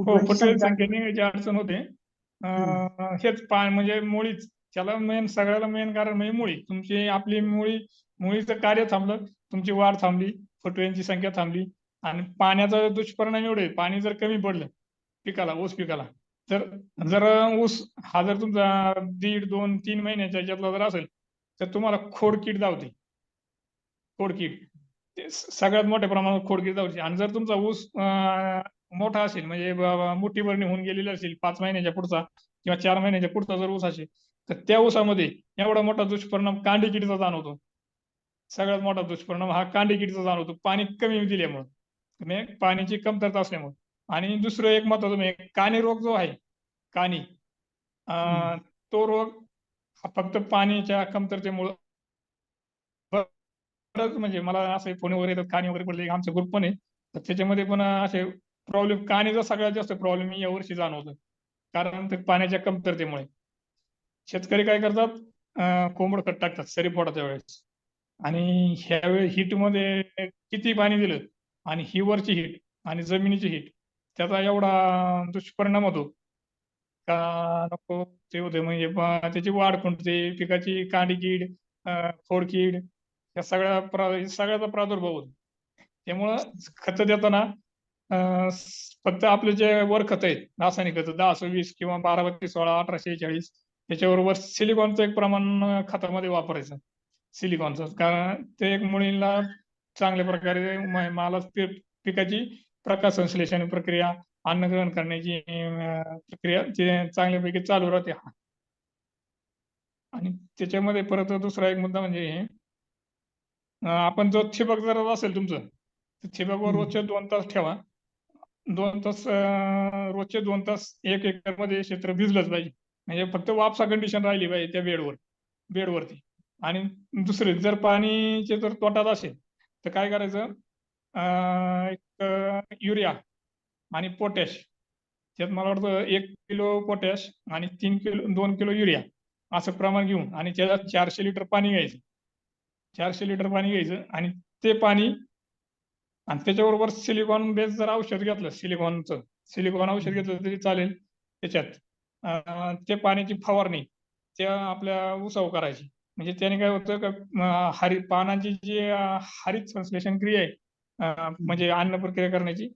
हो फुटव्याची संख्या संख्येने जी अडचण होते. हेच पा म्हणजे मुळीच. त्याला मेन सगळ्याला मेन कारण म्हणजे मुळी. तुमची आपली मुळी मुळीचं कार्य थांबलं तुमची वाढ थांबली फुटव्यांची संख्या थांबली आणि पाण्याचा दुष्परिणाम एवढे पाणी जर कमी पडलं पिकाला ऊस पिकाला तर जर ऊस हा जर तुमचा दीड दोन तीन महिन्याच्या याच्यातला जर असेल तर तुम्हाला खोडकीड धावते खोडकीड. सगळ्यात मोठ्या प्रमाणात खोडकीड धावते आणि जर तुमचा ऊस मोठा असेल म्हणजे ब- ब- मुठीभर निघून गेलेला असेल पाच महिन्याच्या पुढचा किंवा चार महिन्याच्या पुढचा जर ऊस असेल तर त्या ऊसामध्ये एवढा मोठा दुष्परिणाम कांडी किडीचा जाणवतो. सगळ्यात मोठा दुष्परिणाम हा कांडी किडीचा जाणवतो. पाणी कमी दिल्यामुळं. म्हणजे पाण्याची कमतरता असल्यामुळे. आणि दुसरं एक महत्वाचं म्हणजे कानी रोग जो आहे कानी अं, तो रोग हा फक्त पाण्याच्या कमतरतेमुळं म्हणजे मला असे फोन वगैरे येतात कानी वगैरे पडले आमचा ग्रुप पण आहे. तर त्याच्यामध्ये पण असे प्रॉब्लेम कानीचा सगळ्यात जास्त प्रॉब्लेम या वर्षी जाणवतो कारण ते पाण्याच्या कमतरतेमुळे. शेतकरी काय करतात? कोंबड खत टाकतात सरी फोडाच्या वेळेस. आणि ह्यावेळी हिटमध्ये किती पाणी दिलं? आणि ही वरची हिट आणि जमिनीची हिट त्याचा एवढा दुष्परिणाम होतो. का नको? ते होते म्हणजे त्याची वाढ खुंटते पिकाची कांडी कीड फोडकीड खोडकीड या सगळ्या प्रा- सगळ्याचा प्रादुर्भाव होतो. त्यामुळं खत देताना फक्त आपले जे वर खत आहेत रासायनिक खत दहा वीस किंवा बारा बत्तीस सोळा अठरा शेहेचाळीस त्याच्याबरोबर सिलिकॉनचं एक प्रमाण खतामध्ये वापरायचं. सिलिकॉनचं कारण ते एक मुळीला चांगल्या प्रकारे माला पिकाची प्रकाश संश्लेषण प्रक्रिया अन्न ग्रहण करण्याची प्रक्रिया चांगल्यापैकी चालू राहते. आणि त्याच्यामध्ये परत दुसरा एक मुद्दा म्हणजे हे, आपण जो ठिबक जर असेल तुमचं तर ठिबकवर हम्म. रोजचे दोन तास ठेवा. दोन तास रोजचे दोन तास एक एकरमध्ये क्षेत्र भिजलंच पाहिजे. म्हणजे फक्त वापसा कंडिशन राहिली पाहिजे त्या बेडवर बेडवरती. आणि दुसरे जर पाणीचे जर तोटात असेल तर काय करायचं? एक युरिया आणि पोटॅश. त्यात मला वाटतं एक किलो पोटॅश आणि तीन किलो दोन किलो युरिया असं प्रमाण घेऊन आणि त्याच्यात चारशे लिटर पाणी घ्यायचं. चारशे लिटर पाणी घ्यायचं आणि ते पाणी आणि त्याच्याबरोबर सिलिकॉन बेस जर औषध घेतलं सिलिकॉनचं सिलिकॉन औषध घेतलं तरी चालेल त्याच्यात. ते पाण्याची फवारणी त्या आपल्या उसाव करायची. म्हणजे त्याने काय होतं का अं, हरित पानाची जी हरित संश्लेषण क्रिया आहे म्हणजे अन्न प्रक्रिया करण्याची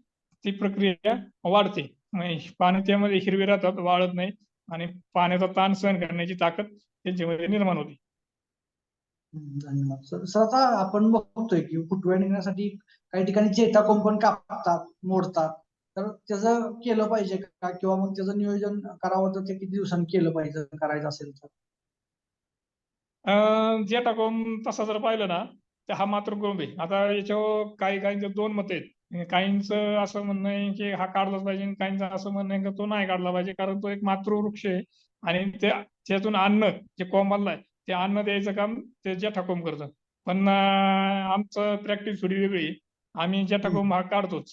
ती प्रक्रिया वाढते. म्हणजे पानं त्यामध्ये हिरवी राहतात वाढत नाही आणि पाण्याचा ताण सहन करण्याची ताकद त्यांच्यामध्ये निर्माण होते. धन्यवाद. सर सर आता आपण बघतोय की फुटव्या निघण्यासाठी काही ठिकाणी चेता पण कापतात मोडतात. तर त्याचं केलं पाहिजे का? किंवा मग त्याचं नियोजन करावं तर ते किती दिवसांनी केलं पाहिजे करायचं असेल तर? अं, जे तसा जर पाहिलं ना तर हा मात्र गोंब आहे. आता याच्यावर काही काहींचे दोन मत आहेत. काहींचं असं म्हणणं आहे की हा काढलाच पाहिजे काहींचं असं म्हणणं आहे की तो नाही काढला पाहिजे कारण तो एक मातृवृक्ष आहे. आणि त्यातून अन्न जे कोंबाला आहे ते अन्न द्यायचं काम ते जटाकोम करतं. पण आमचं प्रॅक्टिस थोडी वेगळी. आम्ही जटाकोम हा काढतोच.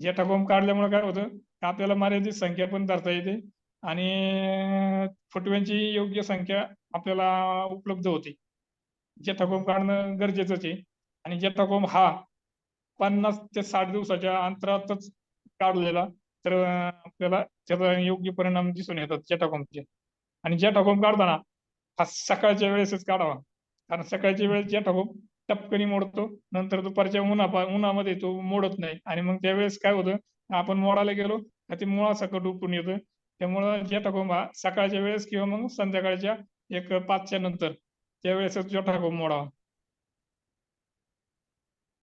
जटाकोम काढल्यामुळे काय होतं आपल्याला मर्यादित संख्या पण धरता येते आणि फुटव्यांची योग्य संख्या आपल्याला उपलब्ध होते. जटाकोम काढणं गरजेचंच आहे. आणि जटाकोम हा पन्नास ते साठ दिवसाच्या अंतरातच काढलेला. तर आपल्याला त्याचा योग्य परिणाम दिसून येतात जटाकोमचे आणि जटाकोम काढताना हा सकाळच्या वेळेसच काढावा. कारण सकाळच्या वेळेस जटाकोम टपकनी मोडतो नंतर दुपारच्या उन्हा उन्हामध्ये तो मोडत नाही. आणि मग त्यावेळेस काय होतं? आपण मोडायला गेलो का ते मुळासकट उपटून येतं. त्यामुळं जटाकोम हा सकाळच्या वेळेस किंवा मग संध्याकाळच्या एक पाचच्या नंतर त्यावेळेसच जटाकोम मोडावा.